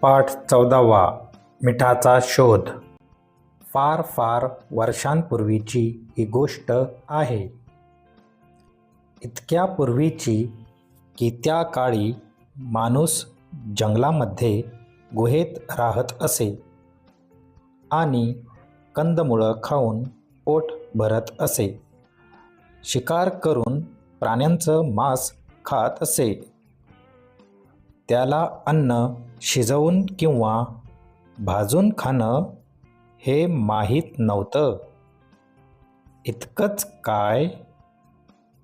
पाठ चौदावा. मिठाचा शोध. फार फार वर्षांपूर्वीची ही गोष्ट आहे. इतक्या पूर्वीची की त्या काळी माणूस जंगलामध्ये गुहेत राहत असे आणि कंदमुळं खाऊन पोट भरत असे. शिकार करून प्राण्यांचं मांस खात असे. त्याला अन्न शिजवून किंवा भाजून खाणं हे माहीत नव्हतं. इतकंच काय?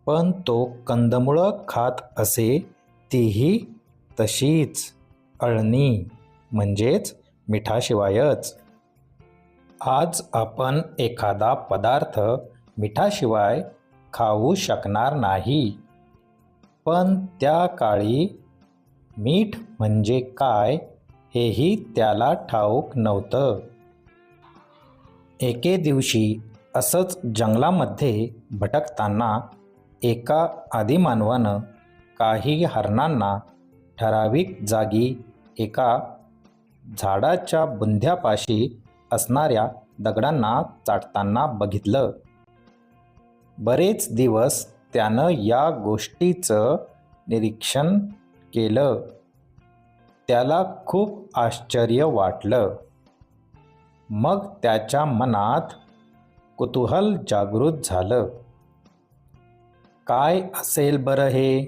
पण तो कंदमुळं खात असे तीही तशीच. अळणी म्हणजेच मिठाशिवायच. आज आपण एखादा पदार्थ मिठाशिवाय खाऊ शकणार नाही. पण त्या काळी मीठ म्हणजे काय हेही त्याला ठाऊक नव्हतं. एके दिवशी असंच जंगलामध्ये भटकताना एका आदिमानवानं काही हरणांना ठराविक जागी एका झाडाच्या बुंध्यापाशी असणाऱ्या दगडांना चाटताना बघितलं. बरेच दिवस त्यानं या गोष्टीचं निरीक्षण केलं. त्याला खूप आश्चर्य वाटलं. मग त्याच्या मनात कुतूहल जागृत झालं. काय असेल बरं हे?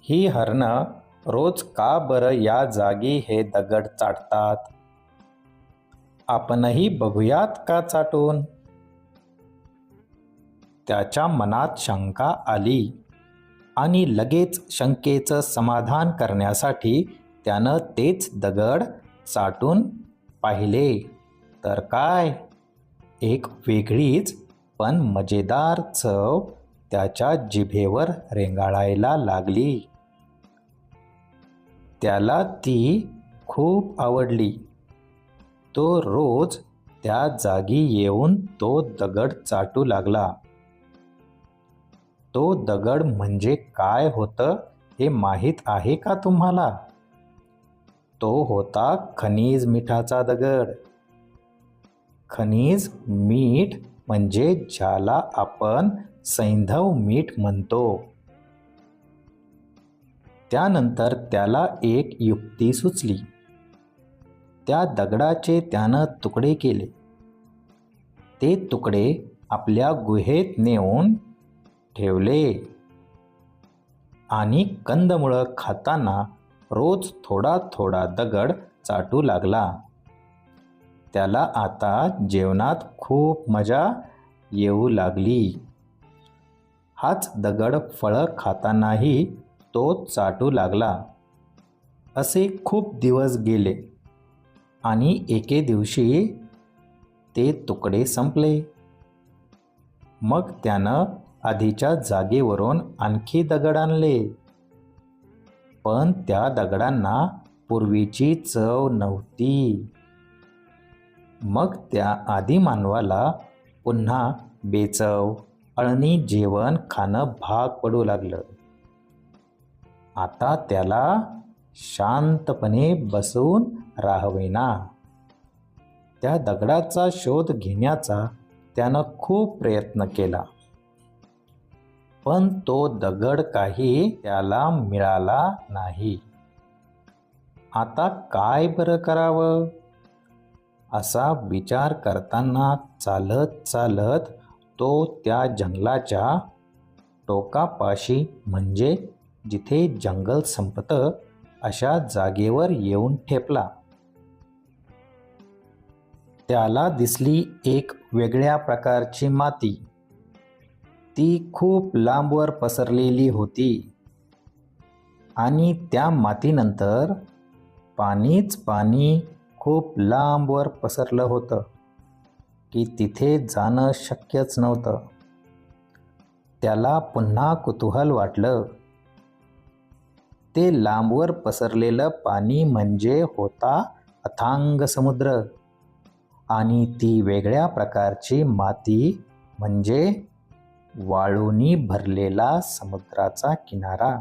ही हरणं रोज का बरं या जागी हे दगड चाटतात? आपणही बघूयात का चाटून? त्याच्या मनात शंका आली. आणि लगेच शंकेचं समाधान करण्यासाठी त्यानं तेच दगड चाटून पाहिले. तर काय? एक वेगळीच पण मजेदार चव त्याच्या जिभेवर रेंगाळायला लागली. त्याला ती खूप आवडली. तो रोज त्या जागी येऊन तो दगड चाटू लागला. तो दगड म्हणजे काय होतं हे माहीत आहे का तुम्हाला? तो होता खनिज मिठाचा दगड. खनिज मीठ म्हणजे ज्याला आपण सैंधव मीठ म्हणतो. त्यानंतर त्याला एक युक्ती सुचली. त्या दगडाचे त्यानं तुकडे केले. ते तुकडे आपल्या गुहेत नेऊन ठेवले. आणि कंदमुळं खाताना रोज थोडा थोडा दगड चाटू लागला. त्याला आता जेवणात खूप मजा येऊ लागली. हाच दगड फळं खातानाही तो चाटू लागला. असे खूप दिवस गेले. आणि एके दिवशी ते तुकडे संपले. मग त्यानं आधीच्या जागेवरून आणखी दगड आणले. पण त्या दगडांना पूर्वीची चव नव्हती. मग त्या आदिमानवाला पुन्हा बेचव अळणी जेवण खाणं भाग पडू लागलं. आता त्याला शांतपणे बसून राहावेना. त्या दगडाचा शोध घेण्याचा त्यानं खूप प्रयत्न केला. पण तो दगड काही त्याला मिळाला नाही. आता काय बरं करावं? असा विचार करताना चालत चालत तो त्या जंगलाच्या टोकापाशी म्हणजे जिथे जंगल संपतं अशा जागेवर येऊन ठेपला. त्याला दिसली एक वेगळ्या प्रकारची माती. ती खूप लांबवर पसरलेली होती. आणि त्या मातीनंतर पाणीच पाणी खूप लांबवर पसरलं होतं की तिथे जाणं शक्यच नव्हतं. त्याला पुन्हा कुतूहल वाटलं. ते लांबवर पसरलेलं पाणी म्हणजे होता अथांग समुद्र. आणि ती वेगळ्या प्रकारची माती म्हणजे वाळूनी भरलेला समुद्राचा किनारा.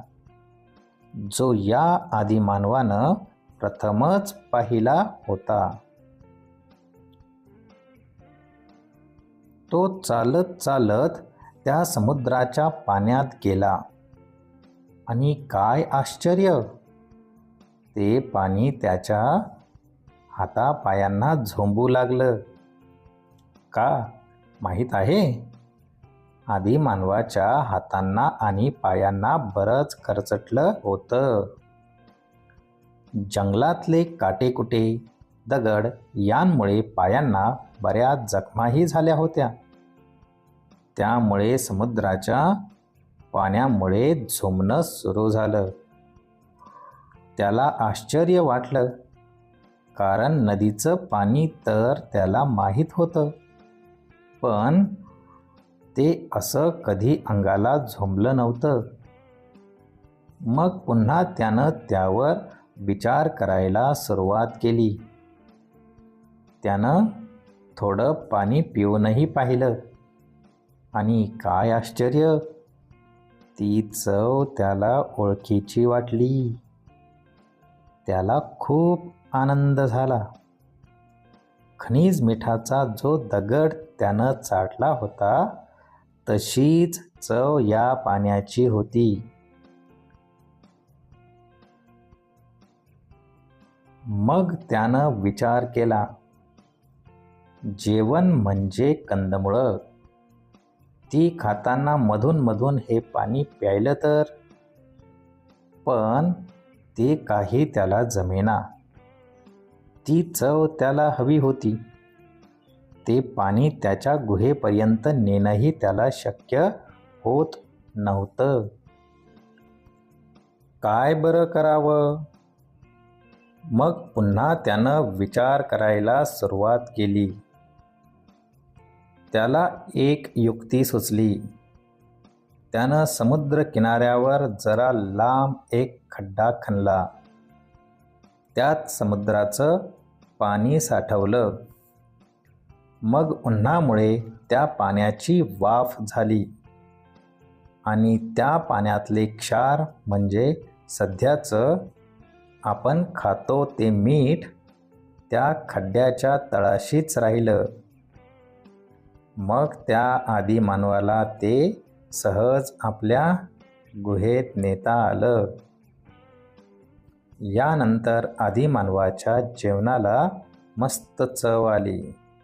जो या आदिमानवानं प्रथमच पाहिला होता. तो चालत चालत त्या समुद्राच्या पाण्यात गेला. आणि काय आश्चर्य! ते पाणी त्याच्या हातापायांना झोंबू लागलं. का? माहीत आहे? आधी मानवाच्या हातांना आणि पायांना बरंच खरचटलं होतं. जंगलातले काटेकुटे दगड यांमुळे पायांना बऱ्याच जखमाही झाल्या होत्या. त्यामुळे समुद्राच्या पाण्यामुळे झुमणं सुरू झालं. त्याला आश्चर्य वाटलं कारण नदीचं पाणी तर त्याला माहीत होतं. पण ते असं कधी अंगाला झोंबलं नव्हतं. मग पुन्हा त्यानं त्यावर विचार करायला सुरुवात केली. त्यानं थोडं पाणी पिऊनही पाहिलं. आणि काय आश्चर्य! ती चव त्याला ओळखीची वाटली. त्याला खूप आनंद झाला. खनिज मिठाचा जो दगड त्यानं चाटला होता तशीच चव या पाण्याची होती. मग त्यानं विचार केला जेवण म्हणजे कंदमुळं. ती खाताना मधून मधून हे पाणी प्यायलं तर? पण ते काही त्याला जमेना. ती चव त्याला हवी होती. ते पाणी त्याच्या गुहेपर्यंत नेणंही त्याला शक्य होत नव्हतं. काय बरं करावं? मग पुन्हा त्यानं विचार करायला सुरुवात केली. त्याला एक युक्ती सुचली. त्यानं समुद्र किनाऱ्यावर जरा लांब एक खड्डा खणला. त्यात समुद्राचं पाणी साठवलं. मग उन्हामुळे त्या पाण्याची वाफ झाली. आणि त्या पाण्यातले क्षार म्हणजे सध्याचं आपण खातो ते मीठ त्या खड्ड्याच्या तळाशीच राहिलं. मग त्या आदी मानवाला ते सहज आपल्या गुहेत नेता आलं. यानंतर आदिमानवाच्या जेवणाला मस्त चव आली.